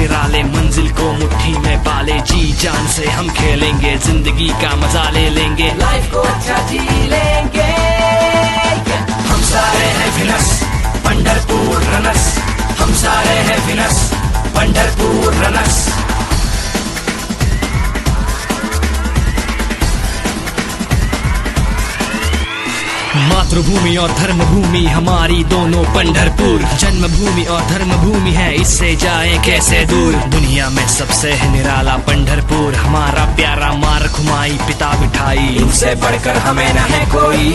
निराले मंजिल को मुट्ठी में पाले जी जान से हम खेलेंगे जिंदगी का मजा ले लेंगे। मातृभूमि और धर्मभूमि हमारी दोनों पंढरपुर। जन्मभूमि और धर्मभूमि है इससे जाए कैसे दूर? दुनिया में सबसे है निराला पंडरपुर हमारा प्यारा मार खुमाई पिता मिठाई इनसे बढ़कर हमें न है कोई।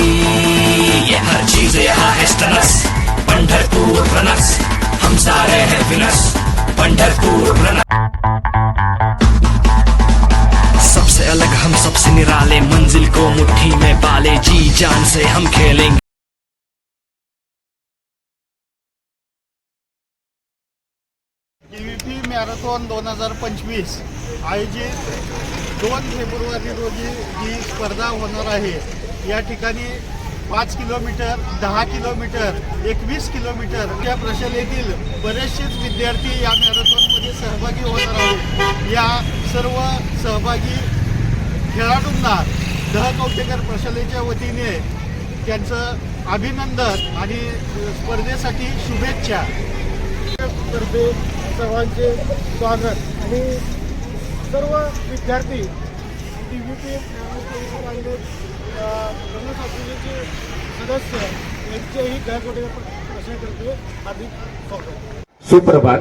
ये हर चीज़ यहाँ है स्टनस पंढरपुर रनस हम सारे हैं विनस पंढरपुर रनस सबसे अलग हम सबसे निराले मंजिल को मुट्ठी में पाले। जी जान से हम खेलेंगे। टी मॅरेथॉन दोन हजार पंचवीस आयोजित दोन फेब्रुवारी रोजी जी स्पर्धा होणार आहे. या ठिकाणी पाच किलोमीटर दहा किलोमीटर एकवीस किलोमीटर या प्रशालेतील बरेचसेच विद्यार्थी या मॅरेथॉनमध्ये सहभागी होणार आहेत. या सर्व सहभागी खेळाडूंना दह कौटेकर प्रशालेच्या वतीने त्यांचं अभिनंदन आणि स्पर्धेसाठी शुभेच्छा. तर्फे सर्वांचे स्वागत. आणि सर्व विद्यार्थी टी व्ही पी जनसाठीचे सदस्य यांचेही गैरकोटे प्रश्नातर्फे हार्दिक स्वागत. सुप्रभात.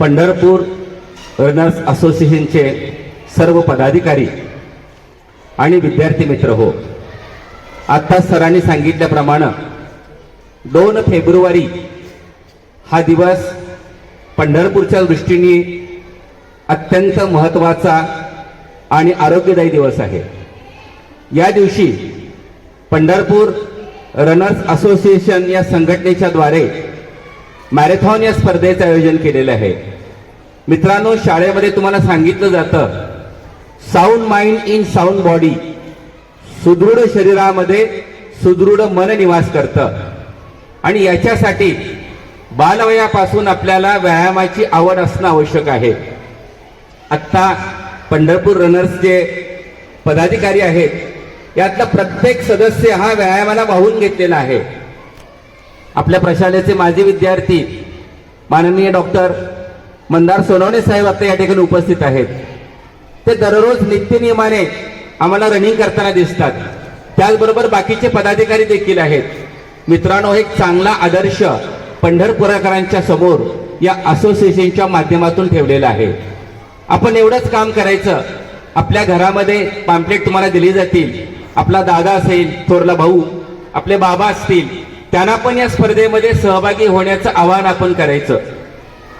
पंढरपूर रनर्स असोसिएशनचे सर्व पदाधिकारी आणि विद्यार्थी मित्र हो आता सरांनी सांगितल्याप्रमाणे दोन फेब्रुवारी हा दिवस पंढरपूरच्या दृष्टीने अत्यंत महत्त्वाचा आणि आरोग्यदायी दिवस आहे. या दिवशी पंढरपूर रनर्स असोसिएशन या संघटनेच्या द्वारे मॅरेथॉन या स्पर्धेचं आयोजन केलेलं आहे. मित्रांनो शाळेमध्ये तुम्हाला सांगितलं जातं sound mind in sound body सुदृढ शरीरामध्ये सुदृढ मन निवास करतं. आणि याच्यासाठी बालवयापासून आपल्याला व्यायामाची आवड असणं आवश्यक आहे. आत्ता पंढरपूर रनर्सचे पदाधिकारी आहेत यातला प्रत्येक सदस्य हा व्यायामाला वाहून घेतलेला आहे. आपल्या प्रशालेचे माजी विद्यार्थी माननीय डॉक्टर मंदार सोनवणे साहेब आता या ठिकाणी उपस्थित आहेत. ते दररोज नित्यनियमाने आम्हाला रनिंग करताना दिसतात. त्याचबरोबर बाकीचे पदाधिकारी देखील आहेत. मित्रांनो एक चांगला आदर्श पंढरपुराकरांच्या समोर या असोसिएशनच्या माध्यमातून ठेवलेला आहे. आपण एवढंच काम करायचं. आपल्या घरामध्ये पाम्पलेट तुम्हाला दिली जातील. आपला दादा असेल थोरला भाऊ आपले बाबा असतील त्यांना पण या स्पर्धेमध्ये सहभागी होण्याचं आवाहन आपण करायचं.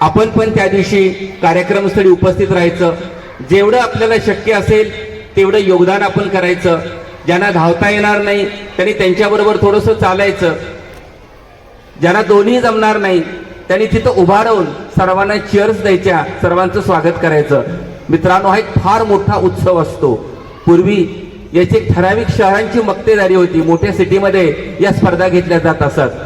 आपण पण त्या दिवशी कार्यक्रमस्थळी उपस्थित राहायचं. जेवढं आपल्याला शक्य असेल तेवढं योगदान आपण करायचं. ज्यांना धावता येणार नाही त्यांनी त्यांच्याबरोबर थोडंसं चालायचं. ज्यांना दोन्ही जमणार नाही त्यांनी तिथं उभा राहून सर्वांना चिअर्स द्यायच्या सर्वांचं स्वागत करायचं. मित्रांनो हा एक फार मोठा उत्सव असतो. पूर्वी याची एक ठराविक शहरांची मक्तेदारी होती. मोठ्या सिटीमध्ये या स्पर्धा घेतल्या जात असत.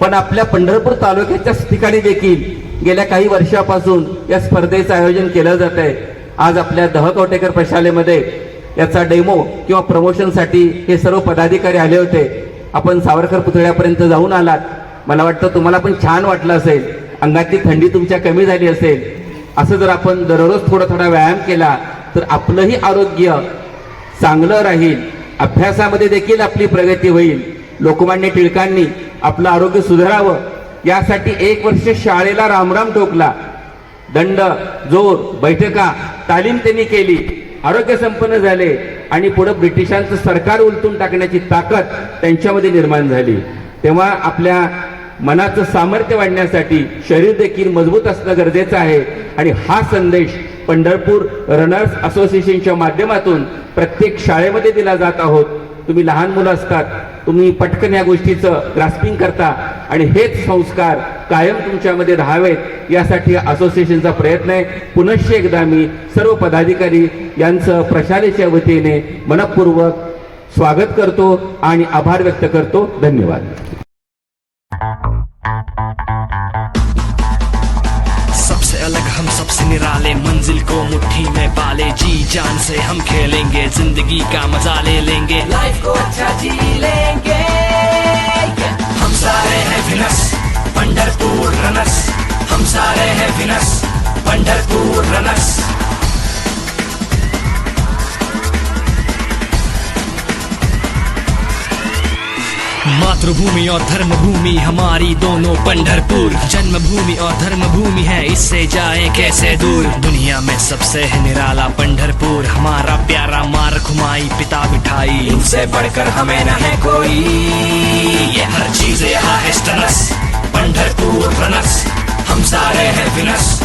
पण आपल्या पंढरपूर तालुक्याच्या ठिकाणी देखील गेल्या काही वर्षापासून या स्पर्धेचं आयोजन केलं जात आहे आज आपल्या दहकवटेकर प्रशालेमध्ये याचा डेमो किंवा प्रमोशनसाठी हे सर्व पदाधिकारी आले होते. आपण सावरकर पुतळ्यापर्यंत जाऊन आलात. मला वाटतं तुम्हाला पण छान वाटलं असेल. अंगातली थंडी तुमच्या कमी झाली असेल. असं जर आपण दररोज थोडा थोडा व्यायाम केला तर आपलंही आरोग्य चांगलं राहील. अभ्यासामध्ये देखील आपली प्रगती होईल. लोकमान्य टिळकांनी आपलं आरोग्य सुधारावं. यासाठी एक वर्ष शाळेला रामराम ठोकला दंड जोर बैठका तालीम त्यांनी केली. आरोग्य संपन्न झाले आणि पुढे ब्रिटिशांचं सरकार उलटून टाकण्याची ताकद त्यांच्यामध्ये निर्माण झाली. तेव्हा आपल्या मनाचं सामर्थ्य वाढण्यासाठी शरीर देखील मजबूत असणं गरजेचं आहे आणि हा संदेश पंढरपूर रनर्स असोसिएशनच्या माध्यमातून प्रत्येक शाळेमध्ये दिला जात आहोत. तुम्ही लहान मुलं असतात तुम्ही पटकन या गोष्टीचं ग्रास्पिंग करता आणि हेच संस्कार कायम तुमच्यामध्ये राहावेत यासाठी असोसिएशनचा प्रयत्न आहे. पुनश्च एकदा मी सर्व पदाधिकारी यांचं प्रशालेच्या वतीने मनपूर्वक स्वागत करतो आणि आभार व्यक्त करतो. धन्यवाद. सबसे सबसे निराले मंजिल को मुट्ठी जान से हम खेलेंगे जिंदगी का मजा ले लेंगे। लाइफ को अच्छा जी लेंगे हम सारे हैं विनस पंढरपुर रनस हम सारे हैं विनस पंढरपुर रनस मातृभूमि और धर्म भूमि हमारी दोनों पंढरपुर। जन्मभूमि और धर्म भूमि है, इससे जाए कैसे दूर? दुनिया में सबसे निराला पंडरपुर हमारा प्यारा मार खुमाई पिता बिठाई। इनसे बढ़कर हमें न है कोई। ये हर चीज़ यहाँ है रनस हम सारे हैं विनस।